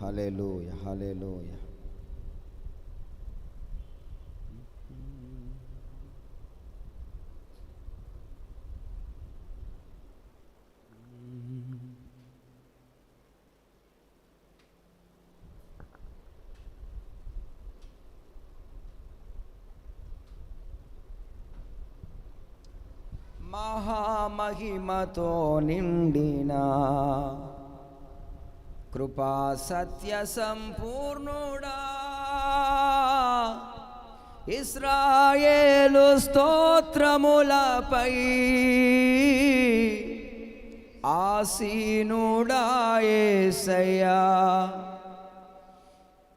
Hallelujah hallelujah మహామహిమతో నిండిన కృపా సత్య సంపూర్ణుడా. ఇస్రాయేలు స్తోత్రములపై ఆసీనుడాయేసయ్యా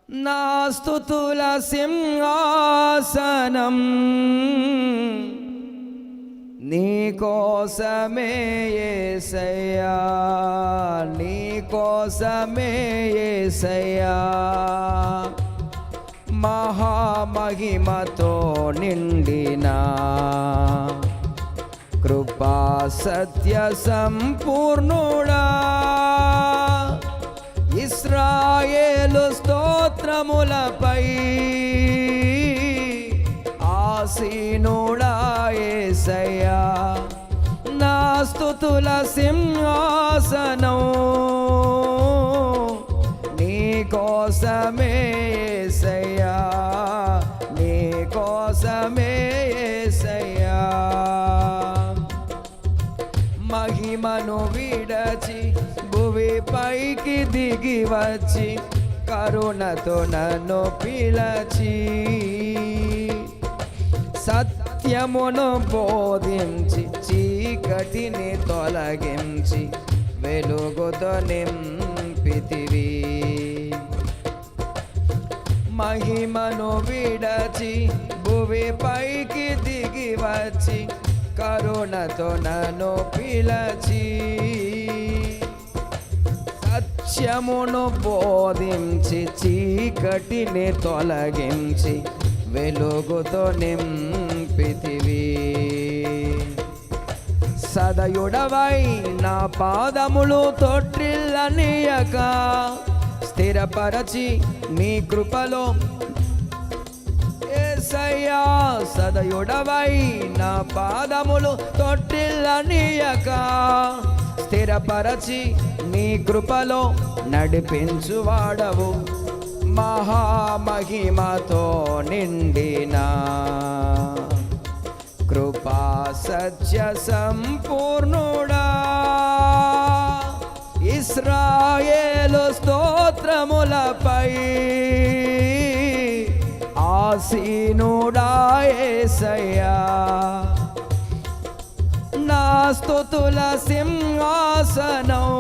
నా స్తుతుల సింహాసనం నీకోసమే యేసయ్యా నీకోసమే యేసయ్యా మహామహిమతో నిండిన కృపా సత్య సంపూర్ణుడా. ఇస్రాయేలు స్తోత్రములపై ఆసీనుడా ఏసయ్యా. స్తుతుల సింహాసనం. నీ కోసమే సయ్యా నీ కోసమే సయ్యా మహిమను విడచి భువి పైకి దిగి వచ్చి కరుణతో నన్ను పిలచి. సత్యమును బోధించి చీకటిని తొలగించి వెలుగుతో నింపితివి మహిమను విడచి భువి పైకి దిగి వచ్చి కరుణతో నన్ను పిలచి సత్యమును బోధించి చీకటిని తొలగించి వెలుగుతో నింపితివి సదయుడవై నా పాదములు తొట్టిల్లనీయక స్థిరపరచి నీ కృపలో ఏసయ్యా సదయుడవై నా పాదములు తొట్టిల్లనీయక స్థిరపరచి నీ కృపలో నడిపించువాడవు. మహామహిమతో నిండినా కృపా సత్య సంపూర్ణుడా. ఇస్రాయేలు స్తోత్రములపై ఆసీనుడా యేసయ్యా నా స్తుతుల సింహాసనం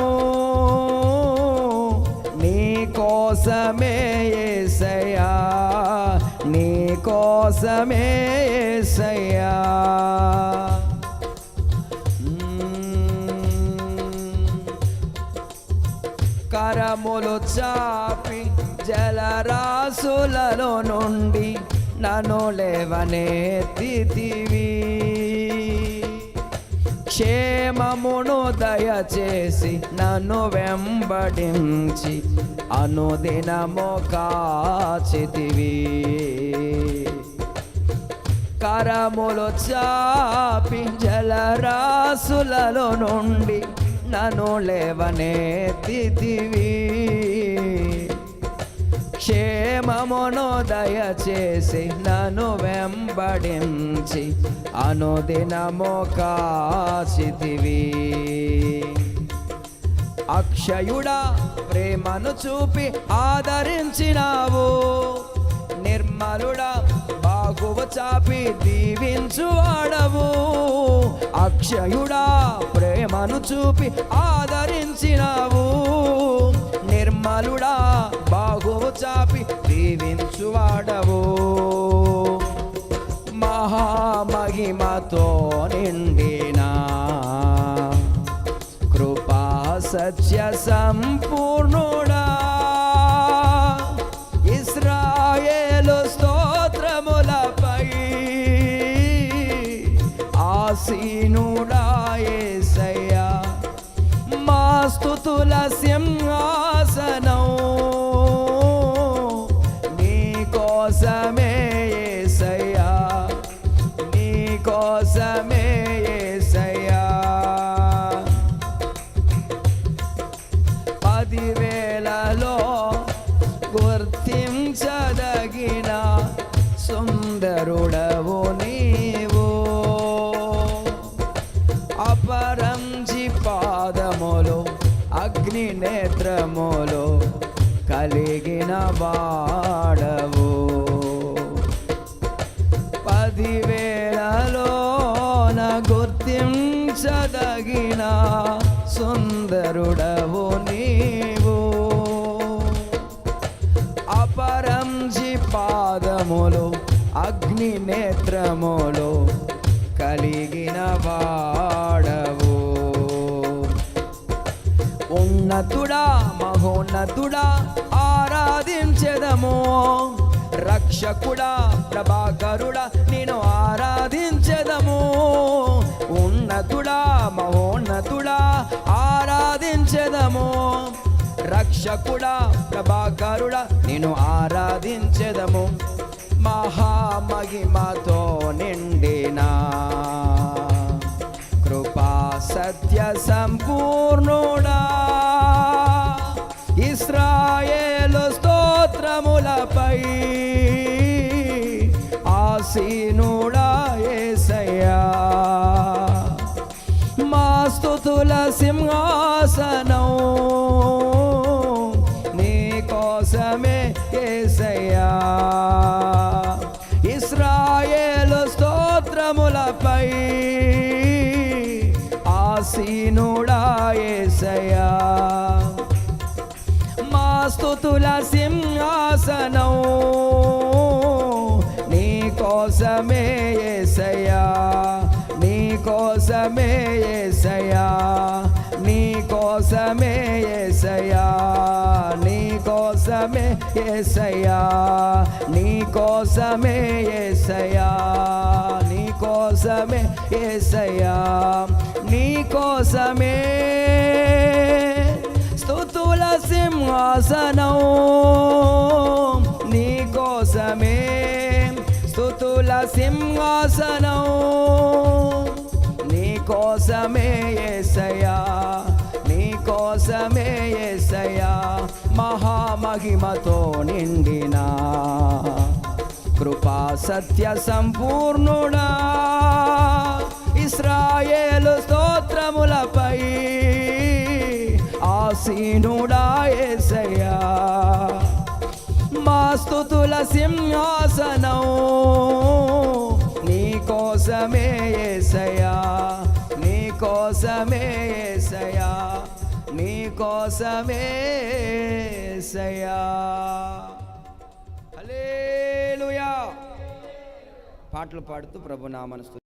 నీ కోసమే ఏసయ్యా. నీ కోసమే సయ్యా కరములు చాపి జలరాసులలో నుండి నన్ను లేవనెత్తితివి. క్షేమమును దయచేసి నన్ను వెంబడించి అనుదినము కాచితివి. కరములు చాపింజల రాసులలో నుండి నన్ను లేవనెత్తితివి. క్షేమమును దయచేసి నన్ను వెంబడించి అనుదినము కాచితివి అక్షయుడా ప్రేమను చూపి ఆదరించినావు. నిర్మలుడా బాగువ చాపి దీవించువాడవు. అక్షయుడా ప్రేమను చూపి ఆదరించినావు. నిర్మలుడా బాగువ చాపి దీవించువాడవో. మహామహిమతో నిండినా కృపా సత్య సంపూర్ణుడా. ఇస్రాయేలు స్తోత్రములపై ఆసీనుడా ఏసయ్యా. మా స్తుతుల సింహా ప్రతి వేళలో గుర్తించదగిన సుందరుడవు నీవు. అపరంజి పాదములు అగ్ని నేత్రములు కలిగిన వాడవు. పదివేళలోన గుర్తించదగిన సుందరుడవు పాదములు అగ్ని నేత్రములు కలిగిన వాడవు. ఉన్నతుడా మహోన్నతుడా ఆరాధించెదము. రక్షకుడా ప్రభాకరుడా నేను ఆరాధించెదము. ఉన్నతుడా మహోన్నతుడా ఆరాధించెదము. రక్షకుడా ప్రభాకరుడా నేను ఆరాధించెదము. మహామహిమతో నిండినా కృపా సత్య సంపూర్ణుడా. ఇస్రాయేలు స్తోత్రములపై ఆసీనుడా ఏసయ్యా. మా స్థుతుల సింహాసనం స్తోత్రములపై ఆసీనుడా ఏసయ్యా మా స్థుతుల సింహాసనం నీ కోసమే ఏసయా నీ కోసమే ఏసయా నీ కోసమే ఏసయా నీ కోసమే ఏసయా నీ కోసమే ఏసయా కోసమే ఏసయ్యా నీ కోసమే. స్థుతుల సింహాసనం నీ కోసమే. స్థుతుల సింహాసనం నీ కోసమే ఏసయ్యా నీ కోసమే ఏసయ్యా. మహామహిమతో నిండినా కృపా సత్య సంపూర్ణుడా. ఇస్రాయేలు స్తోత్రములపై ఆసీనుడా ఏసయ్యా. మా స్తుతుల సింహాసనం నీ కోసమే ఏసయ్యా. నీ కోసమే ఏసయ్యా. నీ కోసమే ఏసయ్యా. పాటలు పాడుతూ ప్రభు నామను